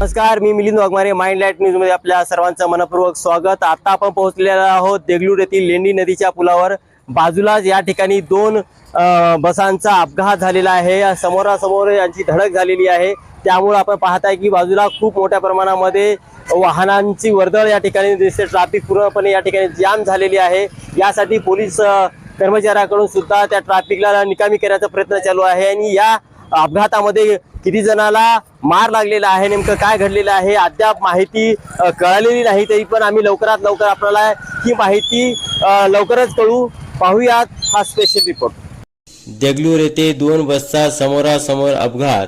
नमस्कार मी Milind Waghmare mind light न्यूजमध्ये आपल्या सर्वांचं मनपूर्वक स्वागत. आता आपण पोहोचलेलो आहोत देगलूर येथील लेंडी नदीच्या पुलावर. बाजूलाच या ठिकाणी दोन बसांचा अपघात झालेला आहे. समोरासमोर यांची धडक झालेली आहे. त्यामुळे आपण पाहताय की बाजूला खूप मोठ्या प्रमाणामध्ये वाहनांची वर्दळ या ठिकाणी दिसते. ट्रॅफिक पूर्णपणे या ठिकाणी जाम झालेली आहे. यासाठी पोलीस कर्मचाऱ्याकडून सुद्धा त्या ट्रॅफिकला निकामी करण्याचा प्रयत्न चालू आहे. आणि या अपघातामध्ये किती जणाला मार लागलेला आहे नेमकं काय घडलेलं आहे अद्याप माहिती कळालेली नाही तरी पण आम्ही लवकरात लवकर आपल्याला ही माहिती लवकरच कळू. पाहूयात हा स्पेशल रिपोर्ट देगलूर येथे दोन बसचा समोरासमोर अपघात.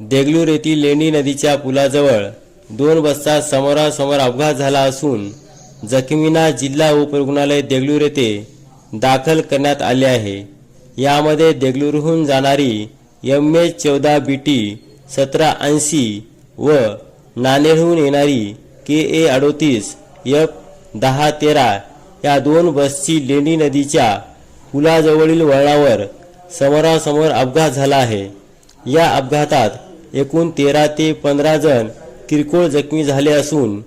देगलूर येथील लेणी नदीच्या पुलाजवळ दोन बसचा समोरासमोर अपघात झाला असून जखमींना जिल्हा उपरुग्णालय देगलूर येथे दाखल करण्यात आले आहे. यामध्ये देगलूरहून जाणारी एम एच चौदा बी टी सतरा ऐंशी व नांदेडहून येणारी के ए अडोतीस एफ दहा तेरा या दोन बसची लेणी नदीच्या पुलाजवळील वळणावर समोरासमोर अपघात झाला आहे. या अपघातात एकूण तेरा ते पंधरा जण किरकोळ जखमी झाले असून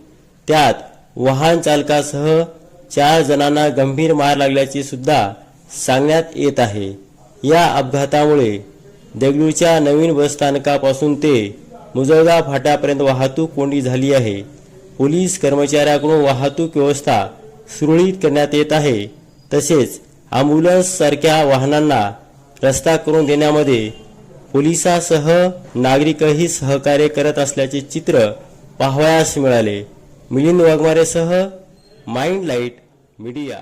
त्यात वाहन चालकासह चार जणांना गंभीर मार लागल्याचे सुद्धा सांगण्यात येत आहे. या अपघातामुळे देगलूरच्या नवीन बसस्थानकापासून ते मुजळगाव फाट्यापर्यंत वाहतूक कोंडी झाली आहे. पोलीस कर्मचाऱ्याकडून वाहतूक व्यवस्था सुरळीत करण्यात येत आहे. तसेच अँब्युलन्स सारख्या वाहनांना रस्ता करून देण्यामध्ये पोलिसासह नागरिकही सहकार्य करत असल्याचे चित्र पाहावयास मिळाले. मिलिंद वाघमारेसह माइंड लाइट मीडिया.